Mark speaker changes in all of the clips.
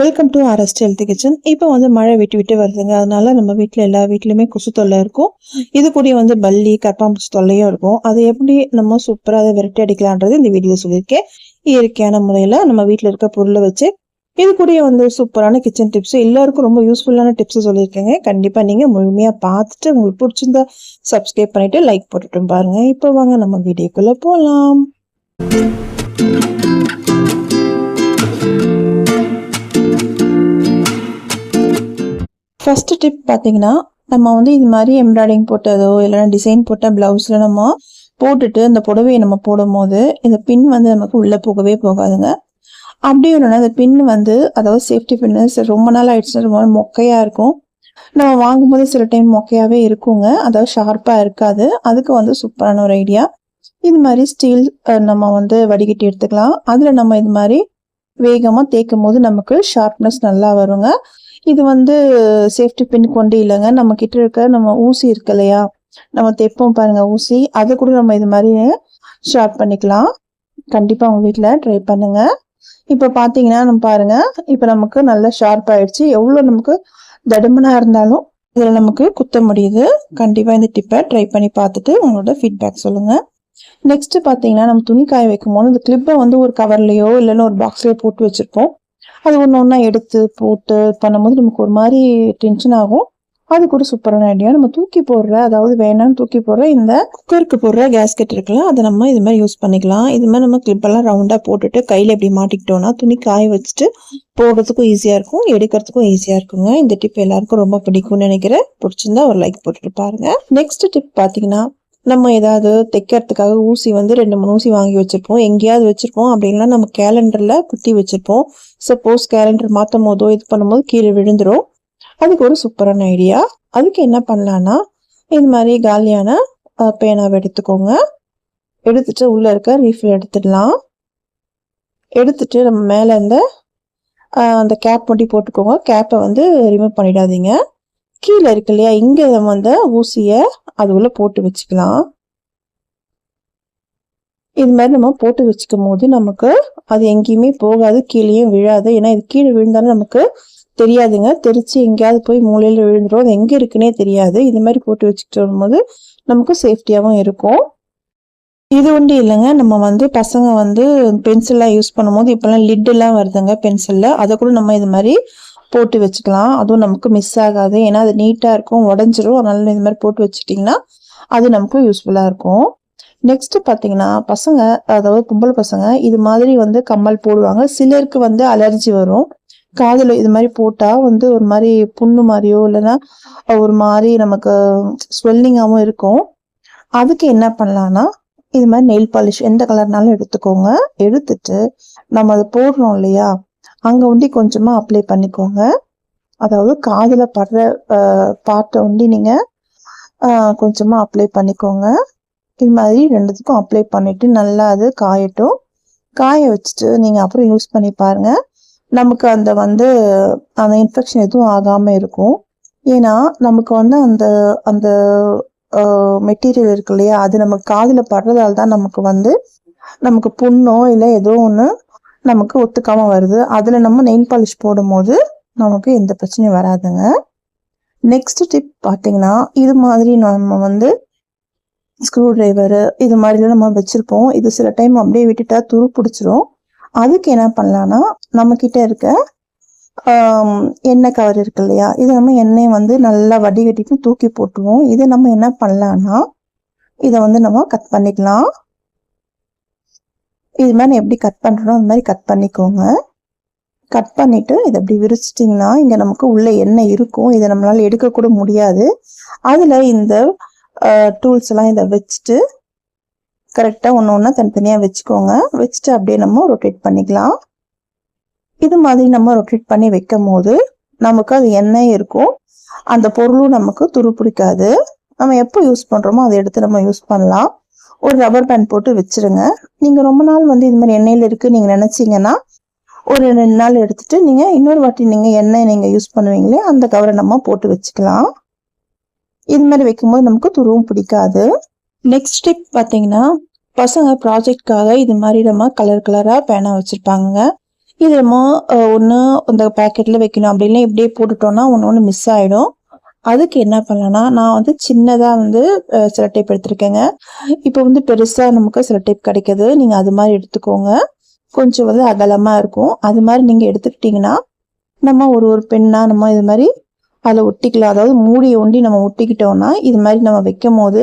Speaker 1: Welcome to ஆர்எஸ்ட் health kitchen இப்போ வந்து மழை விட்டு விட்டு வருதுங்க. அதனால நம்ம வீட்டில் எல்லா வீட்லையுமே கொசு தொல்லை இருக்கும். இது கூடயே வந்து பல்லி கற்பாம்பூச்சி தொல்லையும் இருக்கும். அதை எப்படி நம்ம சூப்பராக அதை விரட்டி அடிக்கலான்றது இந்த வீடியோ சொல்லியிருக்கேன். இயற்கையான முறையில் நம்ம வீட்டில் இருக்க பொருளை வச்சு இது கூடயே வந்து சூப்பரான கிச்சன் டிப்ஸ் எல்லாருக்கும் ரொம்ப யூஸ்ஃபுல்லான டிப்ஸ் சொல்லியிருக்கேங்க. கண்டிப்பாக நீங்கள் முழுமையாக பார்த்துட்டு உங்களுக்கு பிடிச்சிருந்தா சப்ஸ்கிரைப் பண்ணிவிட்டு லைக் போட்டுட்டு பாருங்கள் இப்போ வாங்க நம்ம வீடியோக்குள்ளே போகலாம் ஃபஸ்ட்டு டிப் பார்த்தீங்கன்னா நம்ம வந்து இது மாதிரி எம்ப்ராய்டிங் போட்டதோ இல்லைன்னா டிசைன் போட்ட ப்ளவுஸில் நம்ம போட்டுட்டு அந்த புடவையை நம்ம போடும்போது இந்த பின் வந்து நமக்கு உள்ளே போகவே போகாதுங்க. அப்படி இல்லைன்னா அந்த பின் வந்து அதாவது சேஃப்டி பின்னு ரொம்ப நாள் ஆயிடுச்சுன்னா ரொம்ப மொக்கையாக இருக்கும். நம்ம வாங்கும்போது சில டைம் மொக்கையாகவே இருக்குங்க. அதாவது ஷார்ப்பாக இருக்காது. அதுக்கு வந்து சூப்பரான ஒரு ஐடியா இது மாதிரி ஸ்டீல் நம்ம வந்து வடிகட்டி எடுத்துக்கலாம். அதில் நம்ம இது மாதிரி வேகமாக தேய்க்கும் போது நமக்கு ஷார்ப்னஸ் நல்லா வருங்க. இது வந்து சேஃப்டி பின் கொண்டு இல்லைங்க. நம்ம கிட்ட இருக்க நம்ம ஊசி இருக்கு இல்லையா? நம்ம தைப்போம் பாருங்க ஊசி. அதை கூட நம்ம இது மாதிரி ஷார்ப் பண்ணிக்கலாம். கண்டிப்பாக உங்கள் வீட்டில் ட்ரை பண்ணுங்க. இப்போ பார்த்தீங்கன்னா நம்ம பாருங்க. இப்போ நமக்கு நல்லா ஷார்ப் ஆயிடுச்சு. எவ்வளோ நமக்கு தடுமனா இருந்தாலும் இதில் நமக்கு குத்த முடியுது. கண்டிப்பாக இந்த டிப்பை ட்ரை பண்ணி பார்த்துட்டு உங்களோட ஃபீட்பேக் சொல்லுங்கள் நெக்ஸ்ட் பார்த்தீங்கன்னா நம்ம துணி காய வைக்கும் போது இந்த கிளிப்பை வந்து ஒரு கவர்லையோ இல்லைன்னா ஒரு பாக்ஸ்லயோ போட்டு வச்சிருப்போம். அது ஒன்று ஒன்றா எடுத்து போட்டு பண்ணும்போது நமக்கு ஒரு மாதிரி டென்ஷன் ஆகும். அது கூட சூப்பரான ஐடியா நம்ம தூக்கி போடுற அதாவது வேணாம்னு தூக்கி போடுற இந்த குக்கருக்கு போடுற கேஸ்கெட் இருக்குல்ல அதை நம்ம இது மாதிரி யூஸ் பண்ணிக்கலாம். இது மாதிரி நம்ம கிளிப்பெல்லாம் ரவுண்டாக போட்டுட்டு கையில் எப்படி மாட்டிக்கிட்டோம்னா துணி காய வச்சுட்டு போடுறதுக்கும் ஈஸியாக இருக்கும் எடுக்கிறதுக்கும் ஈஸியாக இருக்குங்க. இந்த டிப் எல்லாருக்கும் ரொம்ப பிடிக்கும்னு நினைக்கிறேன். பிடிச்சிருந்தா ஒரு லைக் போட்டுட்டு பாருங்க. நெக்ஸ்ட் டிப் பார்த்தீங்கன்னா நம்ம ஏதாவது தைக்கிறதுக்காக ஊசி வந்து ரெண்டு மூணு ஊசி வாங்கி வச்சுருப்போம். எங்கேயாவது வச்சுருப்போம். அப்படின்னா நம்ம கேலண்டரில் குத்தி வச்சுருப்போம். சப்போஸ் கேலண்டர் மாற்றும் போதோ இது பண்ணும்போது கீழே விழுந்துடும் அதுக்கு ஒரு சூப்பரான ஐடியா அதுக்கு என்ன பண்ணலான்னா இது மாதிரி காலியான பேனாவை எடுத்துக்கோங்க. எடுத்துட்டு உள்ளே இருக்க ரீஃபில் எடுத்துடலாம். எடுத்துட்டு நம்ம மேலே இந்த அந்த கேப் மட்டும் போட்டுக்கோங்க. கேப்பை வந்து ரிமூவ் பண்ணிடாதீங்க. கீழே இருக்கு இல்லையா? இங்கே நம்ம ஊசிய ஊசியை அது உள்ள போட்டு வச்சுக்கலாம். இது மாதிரி நம்ம போட்டு வச்சுக்கும் போது நமக்கு அது எங்கேயுமே போகாது கீழேயும் விழாது. ஏன்னா இது கீழே விழுந்தாலும் நமக்கு தெரியாதுங்க. தெரிச்சு எங்கேயாவது போய் மூலையில் விழுந்துடும் அது எங்கே இருக்குன்னே தெரியாது. இது மாதிரி போட்டு வச்சுக்கிட்டு வரும்போது நமக்கு சேஃப்டியாகவும் இருக்கும். இது ஒன்று இல்லைங்க. நம்ம வந்து பசங்க வந்து பென்சில்லாம் யூஸ் பண்ணும்போது இப்போல்லாம் லிட்டெல்லாம் வருதுங்க பென்சிலில். அதை கூட நம்ம இது மாதிரி போட்டு வச்சுக்கலாம். அதுவும் நமக்கு மிஸ் ஆகாது. ஏன்னா அது நீட்டாக இருக்கும் உடஞ்சிரும். அதனால இது மாதிரி போட்டு வச்சுட்டிங்கன்னா அது நமக்கு யூஸ்ஃபுல்லாக இருக்கும். நெக்ஸ்ட் பார்த்தீங்கன்னா பசங்க அதாவது பொம்பளை பசங்க இது மாதிரி வந்து கம்மல் போடுவாங்க. சிலருக்கு வந்து அலர்ஜி வரும். காதில் இது மாதிரி போட்டால் வந்து ஒரு மாதிரி புண்ணு மாதிரியோ இல்லைன்னா ஒரு மாதிரி நமக்கு ஸ்வெல்லிங்காகவும் இருக்கும். அதுக்கு என்ன பண்ணலான்னா இது மாதிரி நெயில் பாலிஷ் எந்த கலர்னாலும் எடுத்துக்கோங்க. எடுத்துட்டு நம்ம அதை போடுறோம் இல்லையா? அங்கே ஒண்டி கொஞ்சமாக அப்ளை பண்ணிக்கோங்க. அதாவது காதில் படுற பாட்டை ஒண்டி நீங்கள் கொஞ்சமாக அப்ளை பண்ணிக்கோங்க. இது மாதிரி ரெண்டுத்துக்கும் அப்ளை பண்ணிவிட்டு நல்லா அது காயட்டும். காய வச்சுட்டு நீங்கள் அப்புறம் யூஸ் பண்ணி பாருங்கள் நமக்கு அந்த வந்து அந்த இன்ஃபெக்ஷன் எதுவும் ஆகாமல் இருக்கும். ஏன்னா நமக்கு வந்து அந்த அந்த மெட்டீரியல் இருக்கு இல்லையா? அது நமக்கு காதில் படுறதால தான் நமக்கு வந்து நமக்கு புண்ணோ இல்லை ஏதோ ஒன்று நமக்கு ஒத்துக்காம வருது. அதில் நம்ம நெயில் பாலிஷ் போடும்போது நமக்கு எந்த பிரச்சனையும் வராதுங்க. நெக்ஸ்ட் டிப் பார்த்தீங்கன்னா இது மாதிரி நம்ம வந்து ஸ்க்ரூ டிரைவரு இது மாதிரிலாம் நம்ம வச்சுருப்போம். இது சில டைம் அப்படியே விட்டுட்டா துரு பிடிச்சிரும். அதுக்கு என்ன பண்ணலான்னா நம்மக்கிட்ட இருக்க எண்ணெய் கவர் இருக்கு இல்லையா? இதை நம்ம எண்ணெயை வந்து நல்லா வடிகட்டிட்டு தூக்கி போட்டுருவோம். இதை நம்ம என்ன பண்ணலான்னா இதை வந்து நம்ம கட் பண்ணிக்கலாம். இது மாதிரி எப்படி கட் பண்ணுறோம் அந்த மாதிரி கட் பண்ணிக்கோங்க. கட் பண்ணிவிட்டு இதை அப்படி விரிச்சிட்டிங்கன்னா இங்கே நமக்கு உள்ளே எண்ணெய் இருக்கும்? இதை நம்மளால் எடுக்கக்கூட முடியாது. அதில் இந்த டூல்ஸ் எல்லாம் இதை வச்சுட்டு கரெக்டாக ஒன்று ஒன்றா தனித்தனியாக வச்சுக்கோங்க. வச்சுட்டு அப்படியே நம்ம ரொட்டேட் பண்ணிக்கலாம். இது மாதிரி நம்ம ரொட்டேட் பண்ணி வைக்கும் போது நமக்கு அது எண்ணெய் இருக்கும்? அந்த பொருளும் நமக்கு துரு பிடிக்காது. நம்ம எப்போ யூஸ் பண்ணுறோமோ அதை எடுத்து நம்ம யூஸ் பண்ணலாம். ஒரு ரப்பர் பேண்ட் போட்டு வச்சிருங்க. நீங்கள் ரொம்ப நாள் வந்து இது மாதிரி எண்ணெயில் இருக்குது நீங்கள் நினச்சிங்கன்னா ஒரு ரெண்டு நாள் எடுத்துட்டு நீங்கள் இன்னொரு வாட்டி நீங்கள் எண்ணெய் நீங்கள் யூஸ் பண்ணுவீங்களே அந்த கவரை நம்ம போட்டு வச்சுக்கலாம். இது மாதிரி வைக்கும்போது நமக்கு துருவும் பிடிக்காது. நெக்ஸ்ட் ஸ்டெப் பார்த்தீங்கன்னா பசங்க ப்ராஜெக்ட்காக இது மாதிரி நம்ம கலர் கலராக பேனா வச்சுருப்பாங்க இது நம்ம ஒன்று இந்த பேக்கெட்டில் வைக்கணும். அப்படின்னு இப்படியே போட்டுட்டோம்னா ஒன்று ஒன்று மிஸ் ஆகிடும் அதுக்கு என்ன பண்ணலாம்னா நான் வந்து சின்னதாக வந்து சில டைப் எடுத்திருக்கேங்க. இப்போ வந்து பெருசாக நமக்கு சில டைப் கிடைக்கிது. நீங்கள் அது மாதிரி எடுத்துக்கோங்க. கொஞ்சம் வந்து அகலமாக இருக்கும். அது மாதிரி நீங்கள் எடுத்துக்கிட்டிங்கன்னா நம்ம ஒரு ஒரு பெண்ணாக நம்ம இது மாதிரி அதில் ஒட்டிக்கலாம். அதாவது மூடியை ஒண்டி நம்ம ஒட்டிக்கிட்டோம்னா இது மாதிரி நம்ம வைக்கும் போது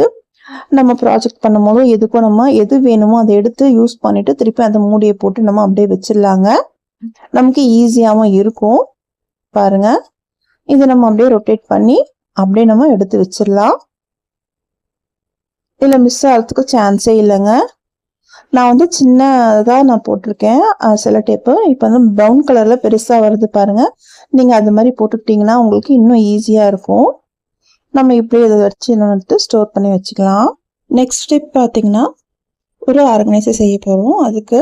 Speaker 1: நம்ம ப்ராஜெக்ட் பண்ணும் போது எதுக்கும் நம்ம எது வேணுமோ அதை எடுத்து யூஸ் பண்ணிட்டு திருப்பி அந்த மூடியை போட்டு நம்ம அப்படியே வச்சிடலாங்க. நமக்கு ஈஸியாகவும் இருக்கும். பாருங்க. இதை நம்ம அப்படியே ரொட்டேட் பண்ணி அப்படியே நம்ம எடுத்து வச்சிடலாம். இல்லை மிஸ் ஆகிறதுக்கு சான்ஸே இல்லைங்க. நான் வந்து சின்னதாக நான் போட்டிருக்கேன். சில டேப்பு இப்போ வந்து ப்ரௌன் கலரில் பெருசாக வருது பாருங்கள் நீங்கள் அது மாதிரி போட்டுக்கிட்டிங்கன்னா உங்களுக்கு இன்னும் ஈஸியாக இருக்கும். நம்ம இப்படி இதை வச்சு எடுத்து ஸ்டோர் பண்ணி வச்சுக்கலாம். நெக்ஸ்ட் ஸ்டெப் பார்த்தீங்கன்னா ஒரு ஆர்கனைசர் செய்ய போகிறோம் அதுக்கு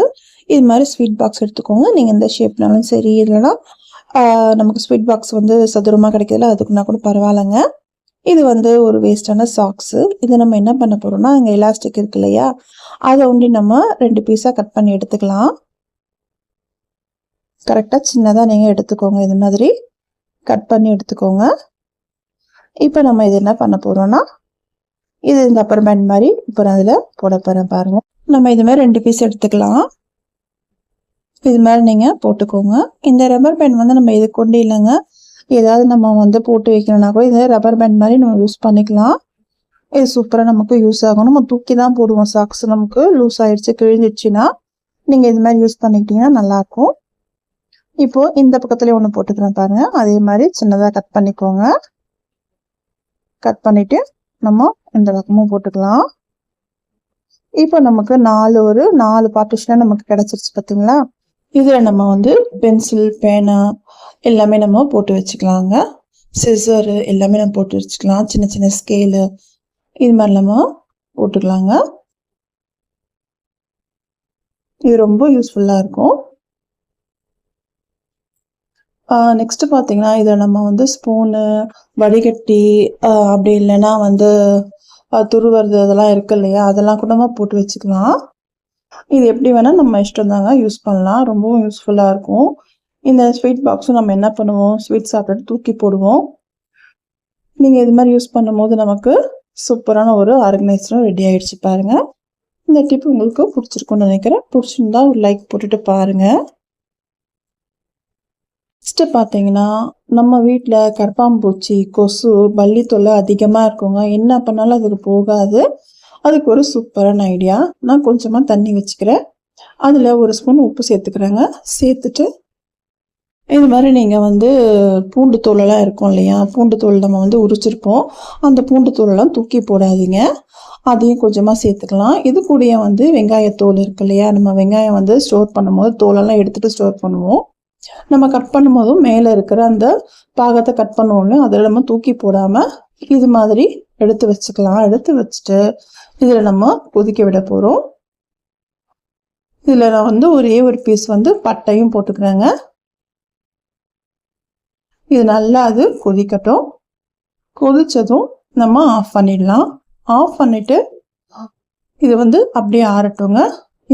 Speaker 1: இது மாதிரி ஸ்வீட் பாக்ஸ் எடுத்துக்கோங்க. நீங்கள் எந்த ஷேப்னாலும் சரி இல்லைன்னா நமக்கு ஸ்வீட் பாக்ஸ் வந்து சதுரமாக கிடைக்கிறதுல அதுக்குன்னா கூட பரவாயில்லைங்க. இது வந்து ஒரு வேஸ்டான சாக்ஸு இது நம்ம என்ன பண்ண போகிறோம்னா அங்கே எலாஸ்டிக் இருக்கு இல்லையா? அதை ஒண்டி நம்ம ரெண்டு பீஸாக கட் பண்ணி எடுத்துக்கலாம். கரெக்டாக சின்னதாக நீங்கள் எடுத்துக்கோங்க இது மாதிரி. கட் பண்ணி எடுத்துக்கோங்க. இப்போ நம்ம இது என்ன பண்ண போகிறோம்னா இது இந்த அப்புறம் பேண்ட் மாதிரி இப்போ அதில் போட போகிறேன் பாருங்கள் நம்ம இதுமாதிரி ரெண்டு பீஸ் எடுத்துக்கலாம். இது மாதிரி நீங்கள் போட்டுக்கோங்க. இந்த ரப்பர் பேண்ட் வந்து நம்ம இது கொண்டு இல்லைங்க. ஏதாவது நம்ம வந்து போட்டு வைக்கணும்னா கூட இதை ரப்பர் பேண்ட் மாதிரி நம்ம யூஸ் பண்ணிக்கலாம். இது சூப்பராக நமக்கு யூஸ் ஆகும். நம்ம தூக்கி தான் போடுவோம். சாக்ஸ் நமக்கு லூஸ் ஆயிடுச்சு கிழிஞ்சிடுச்சுன்னா நீங்கள் இது மாதிரி யூஸ் பண்ணிக்கிட்டீங்கன்னா நல்லாயிருக்கும். இப்போ இந்த பக்கத்துலேயே ஒன்று போட்டுக்கிறேன் பாருங்க. அதே மாதிரி சின்னதாக கட் பண்ணிக்கோங்க. கட் பண்ணிவிட்டு நம்ம இந்த பக்கமும் போட்டுக்கலாம். இப்போ நமக்கு நாலு ஒரு நாலு பார்ட்டிஷனாக நமக்கு கிடச்சிருச்சு பார்த்தீங்களா இதில் நம்ம வந்து பென்சில் பேனா எல்லாமே நம்ம போட்டு வச்சுக்கலாங்க. சிசரு எல்லாமே நம்ம போட்டு வச்சுக்கலாம். சின்ன சின்ன ஸ்கேலு இது மாதிரி நம்ம போட்டுக்கலாங்க. இது ரொம்ப யூஸ்ஃபுல்லாக இருக்கும். நெக்ஸ்ட் பார்த்தீங்கன்னா இதை நம்ம வந்து ஸ்பூனு வடிகட்டி அப்படி இல்லைன்னா வந்து துருவறது அதெல்லாம் இருக்கு இல்லையா? அதெல்லாம் கூட நம்ம போட்டு வச்சுக்கலாம். இது எப்படி வேணால் நம்ம இஷ்டம் தாங்க யூஸ் பண்ணலாம். ரொம்பவும் யூஸ்ஃபுல்லாக இருக்கும். இந்த ஸ்வீட் பாக்ஸும் நம்ம என்ன பண்ணுவோம்? ஸ்வீட் சாப்பிட்டு தூக்கி போடுவோம். நீங்கள் இது மாதிரி யூஸ் பண்ணும்போது நமக்கு சூப்பரான ஒரு ஆர்கனைசரும் ரெடி ஆகிடுச்சு பாருங்கள் இந்த டிப் உங்களுக்கு பிடிச்சிருக்கும்னு நினைக்கிறேன். பிடிச்சிருந்தா ஒரு லைக் போட்டுட்டு பாருங்க. நெக்ஸ்ட்டு பார்த்தீங்கன்னா நம்ம வீட்டில் கரப்பாம்பூச்சி கொசு பள்ளி தொல்லை அதிகமாக இருக்குங்க. என்ன பண்ணாலும் அதுக்கு போகாது. அதுக்கு ஒரு சூப்பரான ஐடியா நான் கொஞ்சமாக தண்ணி வச்சுக்கிறேன். அதில் ஒரு ஸ்பூன் உப்பு சேர்த்துக்கிறேங்க. சேர்த்துட்டு இது மாதிரி நீங்கள் வந்து பூண்டு தோலெல்லாம் இருக்கும் இல்லையா? பூண்டு தோல் நம்ம வந்து உரிச்சிருப்போம். அந்த பூண்டு தோலெல்லாம் தூக்கி போடாதீங்க. அதையும் கொஞ்சமாக சேர்த்துக்கலாம். இது கூடயே வந்து வெங்காயத்தோல் இருக்கு இல்லையா? நம்ம வெங்காயம் வந்து ஸ்டோர் பண்ணும்போது தோலெல்லாம் எடுத்துகிட்டு ஸ்டோர் பண்ணுவோம். நம்ம கட் பண்ணும்போதும் மேலே இருக்கிற அந்த பாகத்தை கட் பண்ணுவோம்ல அதில் நம்ம தூக்கி போடாமல் இது மாதிரி எடுத்து வச்சுக்கலாம். எடுத்து வச்சுட்டு இதில் நம்ம கொதிக்க விட போகிறோம் இதில் நான் வந்து ஒரே ஒரு பீஸ் வந்து பட்டையும் போட்டுக்கிறேங்க. இது நல்லா அது கொதிக்கட்டும். கொதித்ததும் நம்ம ஆஃப் பண்ணிடலாம். ஆஃப் பண்ணிவிட்டு இது வந்து அப்படியே ஆறட்டுங்க.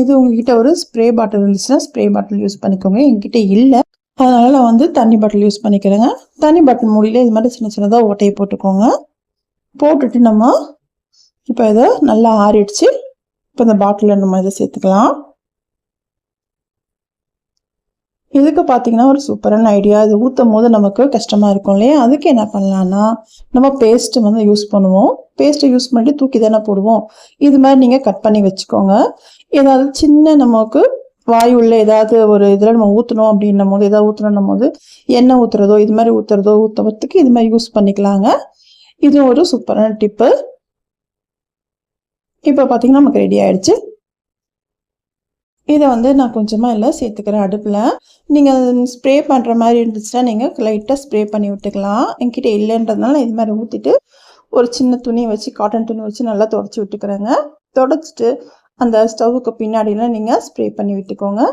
Speaker 1: இது உங்ககிட்ட ஒரு ஸ்ப்ரே பாட்டில் இருந்துச்சுன்னா ஸ்ப்ரே பாட்டில் யூஸ் பண்ணிக்கோங்க. என்கிட்ட இல்லை. அதனால் நான் வந்து தண்ணி பாட்டில் யூஸ் பண்ணிக்கிறேங்க. தண்ணி பாட்டில் மூலியில் இது மாதிரி சின்ன சின்னதாக ஓட்டையை போட்டுக்கோங்க. போட்டுட்டு நம்ம இப்போ இதை நல்லா ஆறிடுச்சு. இப்போ இந்த பாட்டிலில் நம்ம இதை சேர்த்துக்கலாம். இதுக்கு பார்த்தீங்கன்னா ஒரு சூப்பரான ஐடியா இது ஊற்றும் போது நமக்கு கஷ்டமாக இருக்கும் இல்லையா? அதுக்கு என்ன பண்ணலான்னா நம்ம பேஸ்ட்டு வந்து யூஸ் பண்ணுவோம். பேஸ்ட்டை யூஸ் பண்ணிட்டு தூக்கி தானே போடுவோம். இது மாதிரி நீங்கள் கட் பண்ணி வச்சுக்கோங்க. ஏதாவது சின்ன நமக்கு வாயு உள்ள ஏதாவது ஒரு இதில் நம்ம ஊற்றணும் அப்படின்னும் போது ஏதாவது ஊற்றணும் போது எண்ணெய் ஊற்றுறதோ இது மாதிரி ஊற்றுறதோ ஊற்றுறதுக்கு இது மாதிரி யூஸ் பண்ணிக்கலாங்க. இது ஒரு சூப்பரான டிப்பு இப்போ பார்த்தீங்கன்னா நமக்கு ரெடி ஆயிடுச்சு. இதை வந்து நான் கொஞ்சமாக இல்லை சேர்த்துக்கிறேன் அடுப்பில். நீங்கள் ஸ்ப்ரே பண்ணுற மாதிரி இருந்துச்சுன்னா நீங்கள் லைட்டாக ஸ்ப்ரே பண்ணி விட்டுக்கலாம். என்கிட்ட இல்லைன்றதுனால இது மாதிரி ஊற்றிட்டு ஒரு சின்ன துணியை வச்சு காட்டன் துணி வச்சு நல்லா தொடச்சி விட்டுக்கிறேங்க. தொடச்சிட்டு அந்த ஸ்டவ்வுக்கு பின்னாடிலாம் நீங்கள் ஸ்ப்ரே பண்ணி விட்டுக்கோங்க.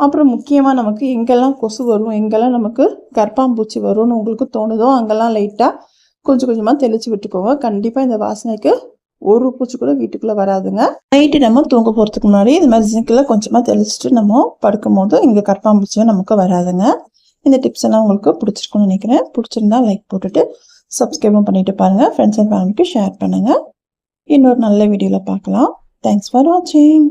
Speaker 1: அப்புறம் முக்கியமாக நமக்கு எங்கெல்லாம் கொசு வரும் எங்கெல்லாம் நமக்கு கர்ப்பாம்பூச்சி வரும்னு உங்களுக்கு தோணுதோ அங்கெல்லாம் லைட்டாக கொஞ்சம் கொஞ்சமாக தெளித்து விட்டுக்கோங்க. கண்டிப்பாக இந்த வாசனைக்கு ஒரு பூச்சி கூட வீட்டுக்குள்ளே வராதுங்க. நைட்டு நம்ம தூங்க போகிறதுக்கு முன்னாடி இந்த மாதிரி ஜிங்கில் கொஞ்சமாக தெளிச்சுட்டு நம்ம படுக்கும் போது இங்கே கற்பாம்பூச்சியும் நமக்கு வராதுங்க. இந்த டிப்ஸ் எல்லாம் உங்களுக்கு பிடிச்சிருக்கும்னு நினைக்கிறேன். பிடிச்சிருந்தா லைக் போட்டுட்டு சப்ஸ்கிரைபும் பண்ணிட்டு பாருங்க. ஃப்ரெண்ட்ஸ் அண்ட் ஃபேமிலிக்கு ஷேர் பண்ணுங்கள் இன்னொரு நல்ல வீடியோவில் பார்க்கலாம். தேங்க்ஸ் ஃபார் வாட்சிங்